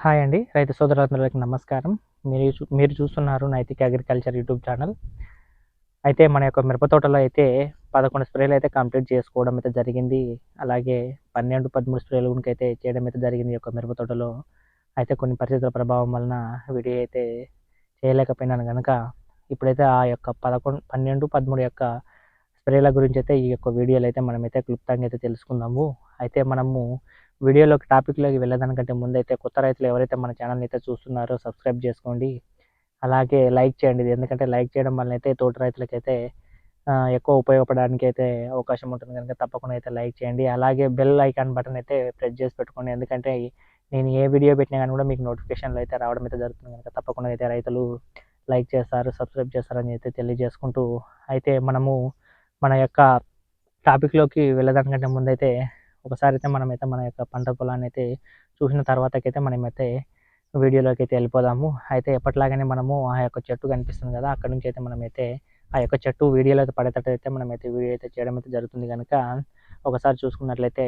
Hi అండి రైతు సోదరులందరికీ నమస్కారం. మీరు చూ- మీరు చూస్తున్నారు నైతిక అగ్రికల్చర్ యూట్యూబ్ ఛానల్. అయితే మన యొక్క మిరప తోటలో అయితే పదకొండు స్ప్రేలు అయితే కంప్లీట్ చేసుకోవడం అయితే జరిగింది. అలాగే పన్నెండు పదమూడు స్ప్రేలు గురించి అయితే చేయడం అయితే జరిగింది ఈ యొక్క మిరప తోటలో. అయితే కొన్ని పరిస్థితుల ప్రభావం వలన వీడియో అయితే చేయలేకపోయినాను కనుక ఇప్పుడైతే ఆ యొక్క పదకొండు పన్నెండు పదమూడు యొక్క స్ప్రేల గురించి అయితే ఈ యొక్క వీడియోలు అయితే మనమైతే క్లుప్తంగా అయితే తెలుసుకుందాము. అయితే మనము వీడియోలోకి టాపిక్లోకి వెళ్ళడానికంటే ముందైతే కొత్త రైతులు ఎవరైతే మన ఛానల్ని అయితే చూస్తున్నారో సబ్స్క్రైబ్ చేసుకోండి. అలాగే లైక్ చేయండి. ఎందుకంటే లైక్ చేయడం వల్ల అయితే తోటి రైతులకైతే ఎక్కువ ఉపయోగపడడానికి అయితే అవకాశం ఉంటుంది. కనుక తప్పకుండా అయితే లైక్ చేయండి. అలాగే బెల్ ఐకాన్ బటన్ అయితే ప్రెస్ చేసి పెట్టుకోండి. ఎందుకంటే నేను ఏ వీడియో పెట్టినా కానీ కూడా మీకు నోటిఫికేషన్లు అయితే రావడం అయితే జరుగుతుంది. కనుక తప్పకుండా అయితే రైతులు లైక్ చేస్తారు సబ్స్క్రైబ్ చేస్తారని అయితే తెలియజేసుకుంటూ అయితే మనము మన యొక్క టాపిక్లోకి వెళ్ళడానికంటే ముందైతే ఒకసారి అయితే మనమైతే మన యొక్క పంట పొలాన్ని అయితే చూసిన తర్వాతకైతే మనమైతే వీడియోలోకి అయితే వెళ్ళిపోదాము. అయితే ఎప్పటిలాగానే మనము ఆ యొక్క చెట్టు కనిపిస్తుంది కదా అక్కడ నుంచి అయితే మనమైతే ఆ యొక్క చెట్టు వీడియోలో అయితే పడేటట్టు అయితే మనమైతే వీడియో అయితే చేయడం అయితే జరుగుతుంది కనుక ఒకసారి చూసుకున్నట్లయితే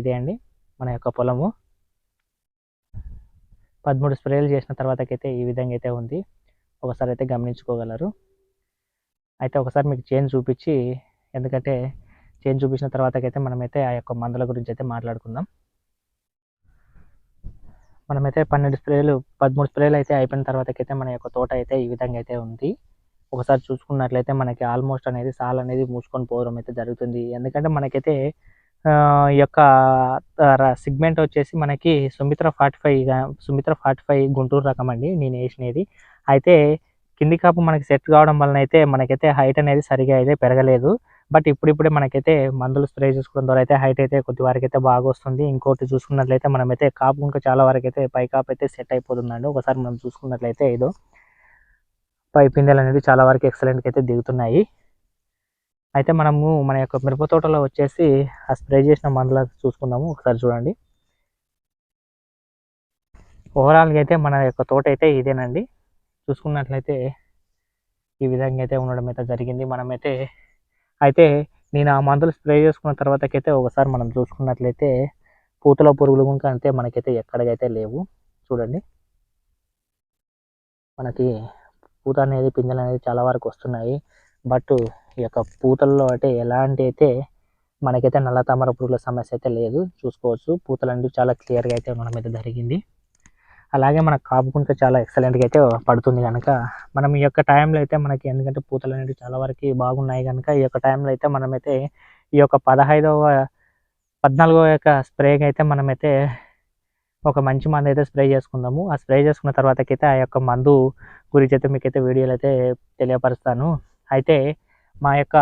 ఇదే అండి మన యొక్క పొలము. పదమూడు స్ప్రేలు చేసిన తర్వాతకైతే ఈ విధంగా అయితే ఉంది. ఒకసారి అయితే గమనించుకోగలరు. అయితే ఒకసారి మీకు చేంజ్ చూపించి ఎందుకంటే చేంజ్ చూపించిన తర్వాతకైతే మనమైతే ఆ యొక్క మందుల గురించి అయితే మాట్లాడుకుందాం. మనమైతే పన్నెండు స్ప్రేలు పదమూడు స్ప్రేలు అయితే అయిపోయిన తర్వాతకైతే మన యొక్క తోట అయితే ఈ విధంగా అయితే ఉంది. ఒకసారి చూసుకున్నట్లయితే మనకి ఆల్మోస్ట్ అనేది సాల్ అనేది మూసుకొని పోవడం అయితే జరుగుతుంది. ఎందుకంటే మనకైతే ఈ యొక్క సిగ్మెంట్ వచ్చేసి మనకి Sumitra forty five Sumitra forty five Guntur రకం అండి. నేను వేసినది. అయితే కింది కాపు మనకి సెట్ కావడం వలన అయితే మనకైతే హైట్ అనేది సరిగా అయితే పెరగలేదు. బట్ ఇప్పుడిప్పుడే మనకైతే మందులు స్ప్రే చేసుకోవడం ద్వారా అయితే హైట్ అయితే కొద్ది వరకు అయితే బాగా వస్తుంది. ఇంకోటి చూసుకున్నట్లయితే మనమైతే కాపు ఇంకా చాలా వరకు అయితే పై కాపు అయితే సెట్ అయిపోతుందండి. ఒకసారి మనం చూసుకున్నట్లయితే ఏదో పై పిందెలు అనేది చాలా వరకు ఎక్సలెంట్గా అయితే దిగుతున్నాయి. అయితే మనము మన యొక్క మిరప తోటలో వచ్చేసి ఆ స్ప్రే చేసిన మందులు చూసుకుందాము. ఒకసారి చూడండి. ఓవరాల్గా అయితే మన యొక్క తోట అయితే ఇదేనండి. చూసుకున్నట్లయితే ఈ విధంగా అయితే ఉండడం అయితే జరిగింది. మనమైతే అయితే నేను ఆ మందులు స్ప్రే చేసుకున్న తర్వాతకైతే ఒకసారి మనం చూసుకున్నట్లయితే పూతల పురుగులు కనుక అంతే మనకైతే ఎక్కడికైతే లేవు. చూడండి. మనకి పూత అనేది పిందెలు అనేది చాలా వరకు వస్తున్నాయి. బట్ ఈ యొక్క పూతల్లో అయితే ఎలాంటి అయితే మనకైతే నల్ల తామర పురుగుల సమస్య అయితే లేదు. చూసుకోవచ్చు. పూతలు అనేవి చాలా క్లియర్గా అయితే మన మీద జరిగింది. అలాగే మన కాపుకుంటే చాలా ఎక్సలెంట్గా అయితే పడుతుంది కనుక మనం ఈ యొక్క టైంలో అయితే మనకి ఎందుకంటే పూతలు అనేవి చాలా వరకు బాగున్నాయి కనుక ఈ యొక్క టైంలో అయితే మనమైతే ఈ యొక్క పదహైదవ పద్నాలుగవ యొక్క స్ప్రేకి అయితే మనమైతే ఒక మంచి మందు అయితే స్ప్రే చేసుకుందాము. ఆ స్ప్రే చేసుకున్న తర్వాతకైతే ఆ యొక్క మందు గురించి అయితే మీకైతే వీడియోలు అయితే తెలియపరుస్తాను. అయితే మా యొక్క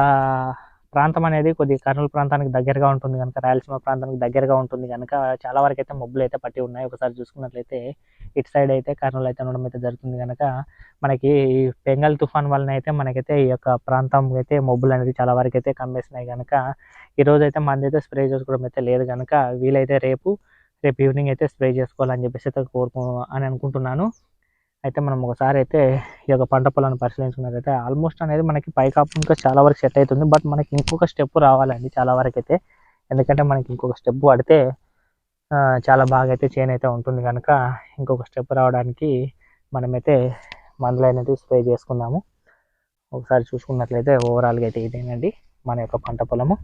ప్రాంతం అనేది కొద్దిగా కర్నూలు ప్రాంతానికి దగ్గరగా ఉంటుంది కనుక రాయలసీమ ప్రాంతానికి దగ్గరగా ఉంటుంది కనుక చాలా వరకు అయితే మబ్బులు అయితే పట్టి ఉన్నాయి. ఒకసారి చూసుకున్నట్లయితే ఇటు సైడ్ అయితే కర్నూలు అయితే ఉండడం అయితే జరుగుతుంది కనుక మనకి ఈ బెంగాల్ తుఫాన్ వలన అయితే మనకైతే ఈ యొక్క ప్రాంతం అయితే మబ్బులు అనేది చాలా వరకు అయితే కమ్మేసినాయి కనుక ఈరోజు అయితే మంది అయితే స్ప్రే చేసుకోవడం అయితే లేదు కనుక వీలైతే రేపు రేపు ఈవినింగ్ అయితే స్ప్రే చేసుకోవాలని చెప్పేసి అయితే కోరుకు అని అనుకుంటున్నాను. అయితే మనం ఒకసారి అయితే ఈ యొక్క పంట పొలాన్ని పరిశీలించుకున్నట్లయితే ఆల్మోస్ట్ అనేది మనకి పైకాపు ఇంకా చాలా వరకు సెట్ అవుతుంది. బట్ మనకి ఇంకొక స్టెప్ రావాలండి చాలా వరకు అయితే. ఎందుకంటే మనకి ఇంకొక స్టెప్ పడితే చాలా బాగా అయితే చేన్ అయితే ఉంటుంది కనుక ఇంకొక స్టెప్ రావడానికి మనమైతే మందులు అనేది స్ప్రే చేసుకుందాము. ఒకసారి చూసుకున్నట్లయితే ఓవరాల్గా అయితే ఇదేనండి మన యొక్క పంట పొలము.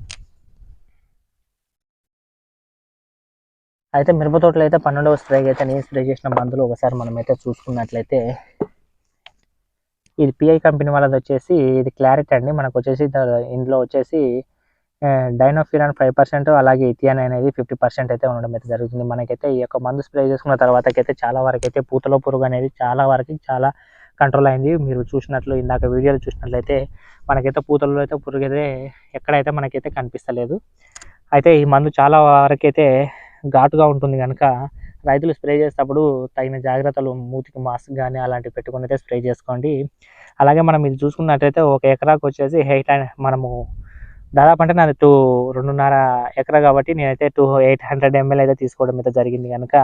అయితే మిరప తోటలో అయితే పన్నెండవ స్ప్రే అయితే నేను స్ప్రే చేసిన మందులు ఒకసారి మనమైతే చూసుకున్నట్లయితే ఇది పిఐ కంపెనీ వాళ్ళది వచ్చేసి ఇది క్లారిటీ అండి. మనకు వచ్చేసి ఇందులో వచ్చేసి డైనోఫిరాన్ ఫైవ్ పర్సెంట్ అలాగే ఇథియాన్ అనేది ఫిఫ్టీ పర్సెంట్ అయితే ఉండడం అయితే జరుగుతుంది. మనకైతే ఈ యొక్క మందు స్ప్రే చేసుకున్న తర్వాతకైతే చాలా వరకు అయితే పూతలో పురుగు అనేది చాలా వరకు చాలా కంట్రోల్ అయింది. మీరు చూసినట్లు ఇందాక వీడియోలు చూసినట్లయితే మనకైతే పూతలలో అయితే పురుగు అయితే ఎక్కడైతే మనకైతే కనిపిస్తలేదు. అయితే ఈ మందు చాలా వరకు అయితే ఘాటుగా ఉంటుంది కనుక రైతులు స్ప్రే చేసేటప్పుడు తగిన జాగ్రత్తలు మూతికి మాస్క్ కానీ అలాంటివి పెట్టుకుని అయితే స్ప్రే చేసుకోండి. అలాగే మనం ఇది చూసుకున్నట్టయితే ఒక ఎకరాకు వచ్చేసి ఎయిట్ మనము దాదాపు అంటే నాది టూ రెండున్నర ఎకరా కాబట్టి నేనైతే టూ ఎయిట్ హండ్రెడ్ ఎంఎల్ అయితే తీసుకోవడం అయితే జరిగింది కనుక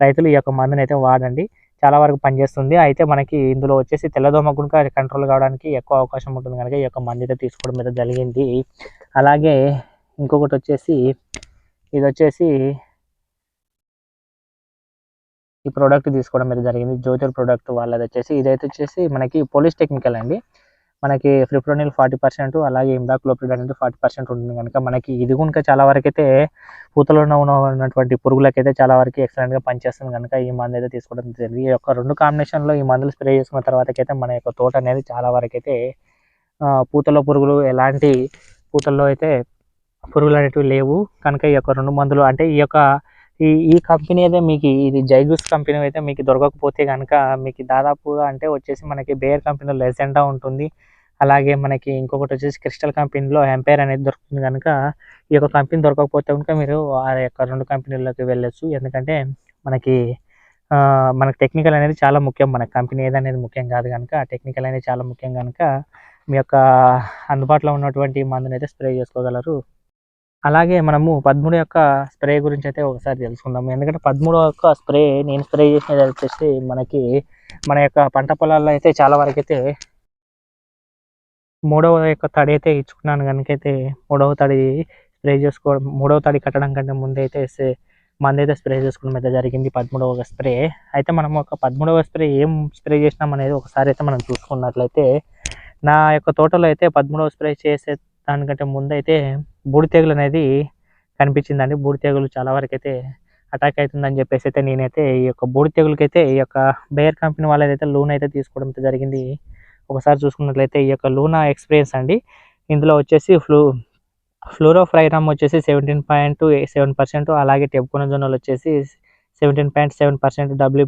రైతులు ఈ యొక్క మందుని అయితే వాడండి. చాలా వరకు పనిచేస్తుంది. అయితే మనకి ఇందులో వచ్చేసి తెల్లదోమ గుణక కంట్రోల్ కావడానికి ఎక్కువ అవకాశం ఉంటుంది కనుక ఈ యొక్క మందు అయితే తీసుకోవడం అయితే జరిగింది. అలాగే ఇంకొకటి వచ్చేసి ఇది వచ్చేసి ఈ ప్రోడక్ట్ తీసుకోవడం అయితే జరిగింది. జ్యోతిర్ ప్రోడక్ట్ వాళ్ళది వచ్చేసి ఇదైతే వచ్చేసి మనకి పోలీస్ టెక్నికల్ అండి. మనకి ఫ్రిప్రోనిల్ ఫార్టీ పర్సెంట్ అలాగే ఇండాక్లోపిడ్ అనేది ఫార్టీ పర్సెంట్ ఉంటుంది కనుక మనకి ఇది కనుక చాలా వరకు అయితే పూతలో ఉన్న ఉన్నటువంటి పురుగులకైతే చాలా వరకు ఎక్సలెంట్గా పనిచేస్తుంది కనుక ఈ మందు అయితే తీసుకోవడం జరిగింది. ఈ యొక్క రెండు కాంబినేషన్లో ఈ మందులు స్ప్రే చేసుకున్న తర్వాతకైతే మన యొక్క తోట అనేది చాలా వరకు అయితే పూతలో పురుగులు ఎలాంటి పూతల్లో అయితే పురుగులు అనేటివి లేవు. కనుక ఈ యొక్క రెండు మందులు అంటే ఈ యొక్క ఈ ఈ కంపెనీ అయితే మీకు ఇది జైగూస్ కంపెనీ అయితే మీకు దొరకకపోతే కనుక మీకు దాదాపుగా అంటే వచ్చేసి మనకి బేర్ కంపెనీలో లెజెండా ఉంటుంది. అలాగే మనకి ఇంకొకటి వచ్చేసి క్రిస్టల్ కంపెనీలో ఎంపైర్ అనేది దొరుకుతుంది కనుక ఈ యొక్క కంపెనీ దొరకకపోతే కనుక మీరు ఆ యొక్క రెండు కంపెనీల్లోకి వెళ్ళొచ్చు. ఎందుకంటే మనకి మనకు టెక్నికల్ అనేది చాలా ముఖ్యం. మన కంపెనీ ఏదనేది ముఖ్యం కాదు కనుక టెక్నికల్ అనేది చాలా ముఖ్యం కనుక మీ యొక్క అందుబాటులో ఉన్నటువంటి మందుని అయితే స్ప్రే చేసుకోగలరు. అలాగే మనము పదమూడు యొక్క స్ప్రే గురించి అయితే ఒకసారి తెలుసుకుందాం ఎందుకంటే పదమూడు యొక్క స్ప్రే నేను స్ప్రే చేసినది వచ్చేసి మనకి మన యొక్క పంట పొలాల్లో అయితే చాలా వరకు అయితే మూడవ యొక్క తడి అయితే ఇచ్చుకున్నాను. కనుక అయితే మూడవ తడి స్ప్రే చేసుకోవడం మూడవ తడి కట్టడం కంటే ముందు అయితే మంది అయితే స్ప్రే చేసుకోవడం అయితే జరిగింది పదమూడవ స్ప్రే. అయితే మనం ఒక పదమూడవ స్ప్రే ఏం స్ప్రే చేసినాం అనేది ఒకసారి అయితే మనం చూసుకున్నట్లయితే నా యొక్క తోటలో అయితే పదమూడవ స్ప్రే చేసే దానికంటే ముందు అయితే బూడి తెగులు అనేది కనిపించిందండి. బూడి తెగులు చాలా వరకు అయితే అటాక్ అవుతుందని చెప్పేసి అయితే నేనైతే ఈ యొక్క బూడి తెగులకి అయితే ఈ యొక్క బేర్ కంపెనీ వాళ్ళదైతే లూన్ అయితే తీసుకోవడం అయితే జరిగింది. ఒకసారి చూసుకున్నట్లయితే ఈ యొక్క లూనా ఎక్స్పీరియన్స్ అండి. ఇందులో వచ్చేసి ఫ్లూ ఫ్లూరోఫ్రైరామ్ వచ్చేసి సెవెంటీన్ పాయింట్ సెవెన్ పర్సెంట్ అలాగే టెబ్కోనజోనల్ వచ్చేసి seventeen point seven percent W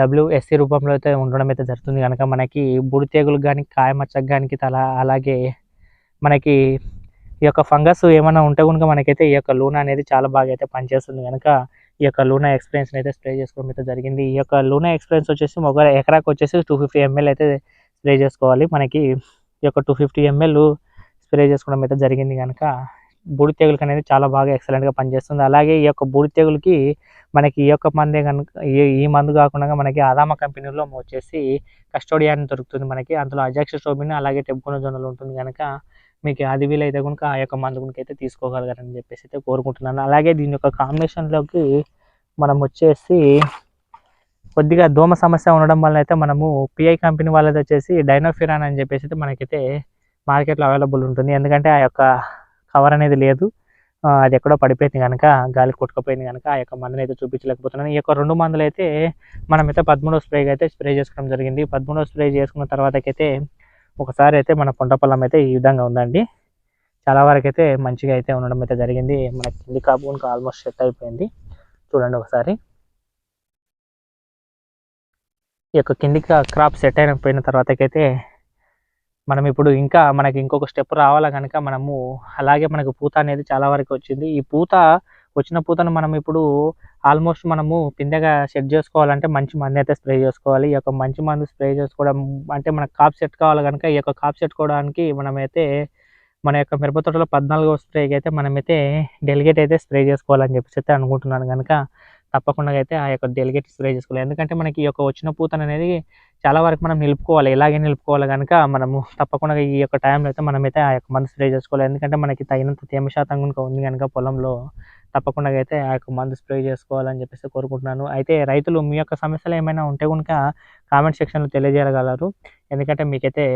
WSC రూపంలో అయితే ఉండడం అయితే జరుగుతుంది. కనుక మనకి బుడి తెగులు కానీ కాయమచ్చకు కానీ తల అలాగే మనకి ఈ యొక్క ఫంగస్ ఏమైనా ఉంటే కనుక మనకైతే ఈ యొక్క లూనా అనేది చాలా బాగా అయితే పనిచేస్తుంది కనుక ఈ యొక్క లూనా ఎక్స్పీరియన్స్ అయితే స్ప్రే చేసుకోవడం అయితే జరిగింది. ఈ యొక్క లూనా ఎక్స్పీరియన్స్ వచ్చేసి ఒక ఎకరాకు వచ్చేసి టూ ఫిఫ్టీ ఎంఎల్ అయితే స్ప్రే చేసుకోవాలి. మనకి ఈ యొక్క టూ ఫిఫ్టీ ఎంఎల్ స్ప్రే చేసుకోవడం అయితే జరిగింది కనుక బూడి తెగులకి అనేది చాలా బాగా ఎక్సలెంట్గా పనిచేస్తుంది. అలాగే ఈ యొక్క బూడి తెగులకి మనకి ఈ యొక్క మందే కనుక ఈ ఈ మందు కాకుండా మనకి ఆదామ కంపెనీలో వచ్చేసి కస్టోడియా దొరుకుతుంది మనకి. అందులో అజాక్సిస్టోబిన్ అలాగే టెబ్కోనజోనల్ ఉంటుంది కనుక మీకు అది వీలైతే కనుక ఆ యొక్క మందు కనుక అయితే తీసుకోగలగారని చెప్పేసి అయితే కోరుకుంటున్నాను. అలాగే దీని యొక్క కాంబినేషన్లోకి మనం వచ్చేసి కొద్దిగా దోమ సమస్య ఉండడం వల్ల అయితే మనము పిఐ కంపెనీ వాళ్ళది వచ్చేసి డైనోఫిరాన్ అని చెప్పేసి అయితే మనకైతే మార్కెట్లో అవైలబుల్ ఉంటుంది. ఎందుకంటే ఆ యొక్క కవర్ అనేది లేదు. అది ఎక్కడో పడిపోయింది కనుక గాలి కొట్టుకుపోయింది కనుక ఆ యొక్క మందుని అయితే చూపించలేకపోతున్నాను. ఈ యొక్క రెండు మందులు అయితే మనమైతే పదమూడో స్ప్రేగా అయితే స్ప్రే చేసుకోవడం జరిగింది. పదమూడో స్ప్రే చేసుకున్న తర్వాతకైతే ఒకసారి అయితే మన పంట పొలం అయితే ఈ విధంగా ఉందండి. చాలా వరకు అయితే మంచిగా అయితే ఉండడం అయితే జరిగింది. మన కింది కాపు ఆల్మోస్ట్ సెట్ అయిపోయింది. చూడండి ఒకసారి. ఈ యొక్క కింది క్రాప్ సెట్ అయిపోయిన తర్వాతకైతే మనం ఇప్పుడు ఇంకా మనకి ఇంకొక స్టెప్ రావాలా కనుక మనము అలాగే మనకు పూత అనేది చాలా వరకు వచ్చింది. ఈ పూత వచ్చిన పూతను మనం ఇప్పుడు ఆల్మోస్ట్ మనము పిందెగా సెట్ చేసుకోవాలంటే మంచి మందు అయితే స్ప్రే చేసుకోవాలి. ఈ యొక్క మంచి మందు స్ప్రే చేసుకోవడం అంటే మనకు కాప్ సెట్ కావాలి కనుక ఈ యొక్క కాప్ సెట్ కోవడానికి మనమైతే మన యొక్క మిరప తోటలో పద్నాలుగో స్ప్రేకి అయితే మనమైతే డెలిగేట్ అయితే స్ప్రే చేసుకోవాలని చెప్పేసి అయితే అనుకుంటున్నాను కనుక తప్పకుండా అయితే ఆ యొక్క డెలిగేట్ స్ప్రే చేసుకోవాలి. ఎందుకంటే మనకి ఈ యొక్క వచ్చిన పూతను అనేది చాలా వరకు మనం నిలుపుకోవాలి. ఇలాగే నిలుపుకోవాలి కనుక మనము తప్పకుండా ఈ యొక్క టైంలో అయితే మనమైతే ఆ యొక్క మందు స్ప్రే చేసుకోవాలి. ఎందుకంటే మనకి తగినంత తేమ శాతం కనుక ఉంది కనుక పొలంలో. తప్పకుండా అయితే ఆ యొక్క మందు స్ప్రే చేసుకోవాలని చెప్పేసి కోరుకుంటున్నాను. అయితే రైతులు మీ యొక్క సమస్యలు ఏమైనా ఉంటే కనుక కామెంట్ సెక్షన్లో తెలియజేయగలరు. ఎందుకంటే మీకైతే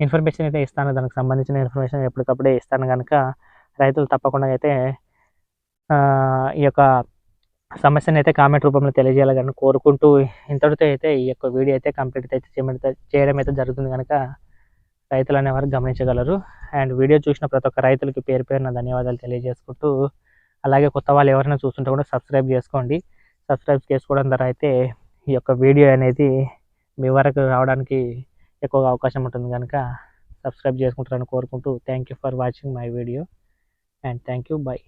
ఇన్ఫర్మేషన్ అయితే ఇస్తాను. దానికి సంబంధించిన ఇన్ఫర్మేషన్ ఎప్పటికప్పుడే ఇస్తాను కనుక రైతులు తప్పకుండా అయితే ఈ యొక్క సమస్యను అయితే కామెంట్ రూపంలో తెలియజేయాలని కోరుకుంటూ ఇంతటితో అయితే ఈ యొక్క వీడియో అయితే కంప్లీట్ అయితే చేయడం- చేయడం అయితే జరుగుతుంది కనుక రైతులు అనేవారు గమనించగలరు. అండ్ వీడియో చూసిన ప్రతి ఒక్క రైతులకి పేరు పేరున ధన్యవాదాలు తెలియజేసుకుంటూ అలాగే కొత్త వాళ్ళు ఎవరైనా చూస్తుంటే కూడా సబ్స్క్రైబ్ చేసుకోండి. సబ్స్క్రైబ్ చేసుకోవడం ద్వారా అయితే ఈ యొక్క వీడియో అనేది మీ వరకు రావడానికి ఎక్కువగా అవకాశం ఉంటుంది కనుక సబ్స్క్రైబ్ చేసుకుంటారని కోరుకుంటూ thank you for watching my video and thank you bye